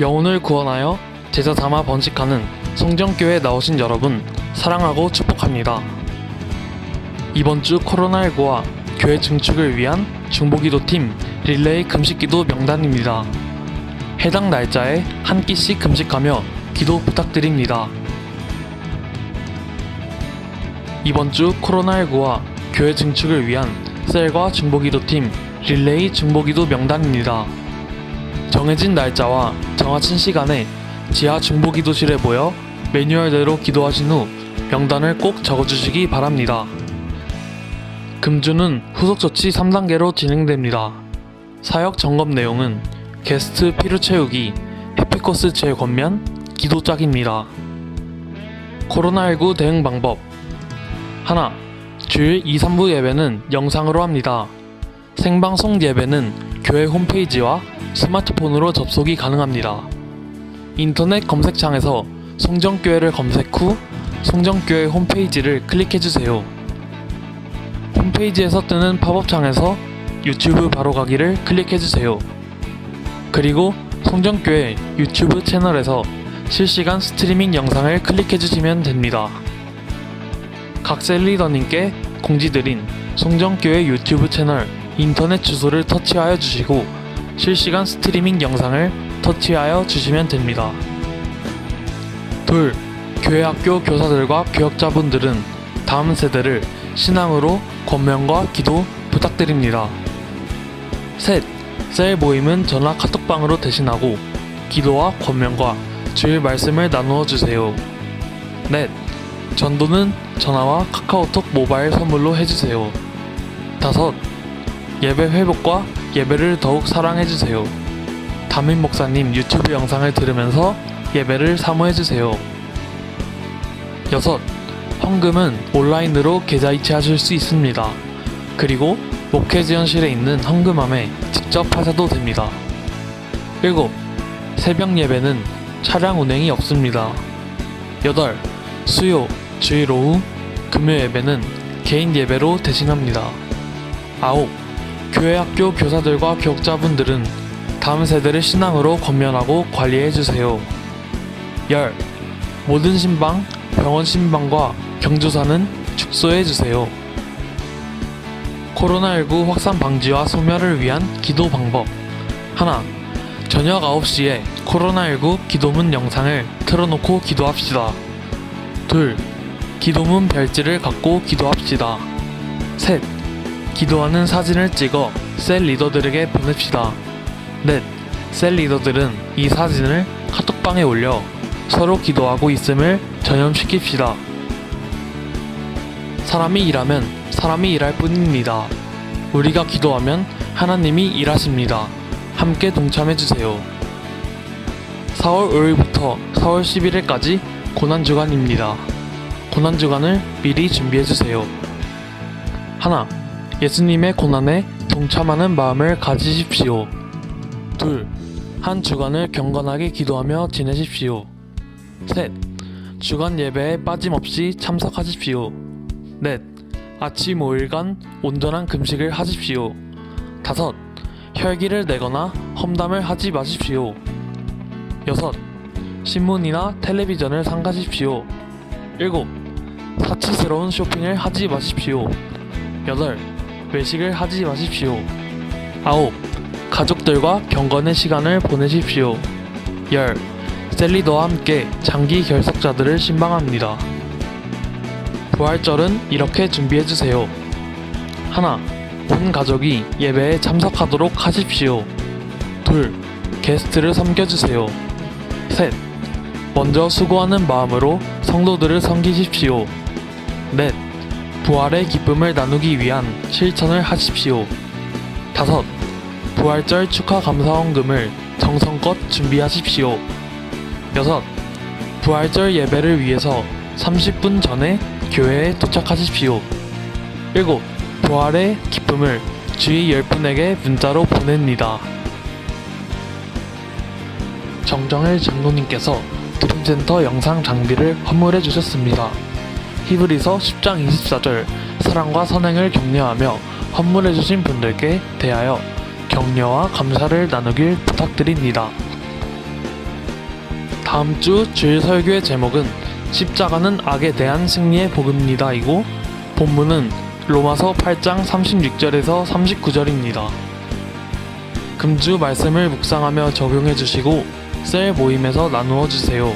영혼을 구원하여 제자 삼아 번식하는 성정교회에 나오신 여러분 사랑하고 축복합니다. 이번 주 코로나19와 교회 증축을 위한 중보기도팀 릴레이 금식기도 명단입니다. 해당 날짜에 한 끼씩 금식하며 기도 부탁드립니다. 이번 주 코로나19와 교회 증축을 위한 셀과 중보기도팀 릴레이 중보기도 명단입니다. 정해진 날짜와 정하친 시간에 지하 중보기도실에 모여 매뉴얼대로 기도하신 후 명단을 꼭 적어주시기 바랍니다. 금주는 후속 조치 3단계로 진행됩니다. 사역 점검 내용은 게스트 필요 채우기, 해피코스 재권면, 기도 짝입니다. 코로나19 대응 방법 하나, 주일 2, 3부 예배는 영상으로 합니다. 생방송 예배는 교회 홈페이지와 스마트폰으로 접속이 가능합니다. 인터넷 검색창에서 송정교회를 검색 후 송정교회 홈페이지를 클릭해주세요. 홈페이지에서 뜨는 팝업 창에서 유튜브 바로 가기를 클릭해주세요. 그리고 송정교회 유튜브 채널에서 실시간 스트리밍 영상을 클릭해주시면 됩니다. 각 셀리더님께 공지드린 송정교회 유튜브 채널 인터넷 주소를 터치하여 주시고 실시간 스트리밍 영상을 터치하여 주시면 됩니다. 둘, 교회 학교 교사들과 교역자분들은 다음 세대를 신앙으로 권면과 기도 부탁드립니다. 셋, 셀 모임은 전화 카톡방으로 대신하고 기도와 권면과 주일 말씀을 나누어 주세요. 넷, 전도는 전화와 카카오톡 모바일 선물로 해주세요. 다섯, 예배 회복과 예배를 더욱 사랑해주세요. 담임 목사님 유튜브 영상을 들으면서 예배를 사모해주세요. 여섯, 헌금은 온라인으로 계좌 이체하실 수 있습니다. 그리고 목회 지원실에 있는 헌금함에 직접 하셔도 됩니다. 일곱, 새벽 예배는 차량 운행이 없습니다. 여덟, 수요, 주일 오후, 금요 예배는 개인 예배로 대신합니다. 아홉, 교회 학교 교사들과 교육자분들은 다음 세대를 신앙으로 권면하고 관리해 주세요. 열, 모든 신방, 병원 신방과 경조사는 축소해 주세요. 코로나19 확산 방지와 소멸을 위한 기도 방법. 하나, 저녁 9시에 코로나19 기도문 영상을 틀어놓고 기도합시다. 둘, 기도문 별지를 갖고 기도합시다. 셋, 기도하는 사진을 찍어 셀 리더들에게 보냅시다. 넷, 셀 리더들은 이 사진을 카톡방에 올려 서로 기도하고 있음을 전염시킵시다. 사람이 일하면 사람이 일할 뿐입니다. 우리가 기도하면 하나님이 일하십니다. 함께 동참해주세요. 4월 5일부터 4월 11일까지 고난주간입니다. 고난주간을 미리 준비해주세요. 하나, 예수님의 고난에 동참하는 마음을 가지십시오. 둘, 한 주간을 경건하게 기도하며 지내십시오. 셋, 주간 예배에 빠짐없이 참석하십시오. 넷, 아침 5일간 온전한 금식을 하십시오. 다섯, 혈기를 내거나 험담을 하지 마십시오. 여섯, 신문이나 텔레비전을 삼가십시오. 일곱, 사치스러운 쇼핑을 하지 마십시오. 여덟, 외식을 하지 마십시오. 아홉, 가족들과 경건의 시간을 보내십시오. 열, 셀리더와 함께 장기 결석자들을 신방합니다. 부활절은 이렇게 준비해주세요. 하나, 온 가족이 예배에 참석하도록 하십시오. 둘, 게스트를 섬겨주세요. 셋, 먼저 수고하는 마음으로 성도들을 섬기십시오. 넷, 부활의 기쁨을 나누기 위한 실천을 하십시오. 다섯, 부활절 축하 감사원금을 정성껏 준비하십시오. 여섯, 부활절 예배를 위해서 30분 전에 교회에 도착하십시오. 일곱, 부활의 기쁨을 주위 10분에게 문자로 보냅니다. 정정일 장로님께서 드림센터 영상 장비를 헌물해 주셨습니다. 히브리서 10장 24절 사랑과 선행을 격려하며 헌물해 주신 분들께 대하여 격려와 감사를 나누길 부탁드립니다. 다음 주 주일 설교의 제목은 십자가는 악에 대한 승리의 복음이다이고 본문은 로마서 8장 36절에서 39절입니다. 금주 말씀을 묵상하며 적용해 주시고 셀 모임에서 나누어 주세요.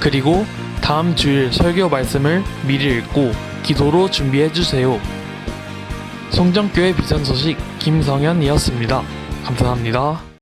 그리고 다음 주일 설교 말씀을 미리 읽고 기도로 준비해 주세요. 송정교회 비전 소식 김성현이었습니다. 감사합니다.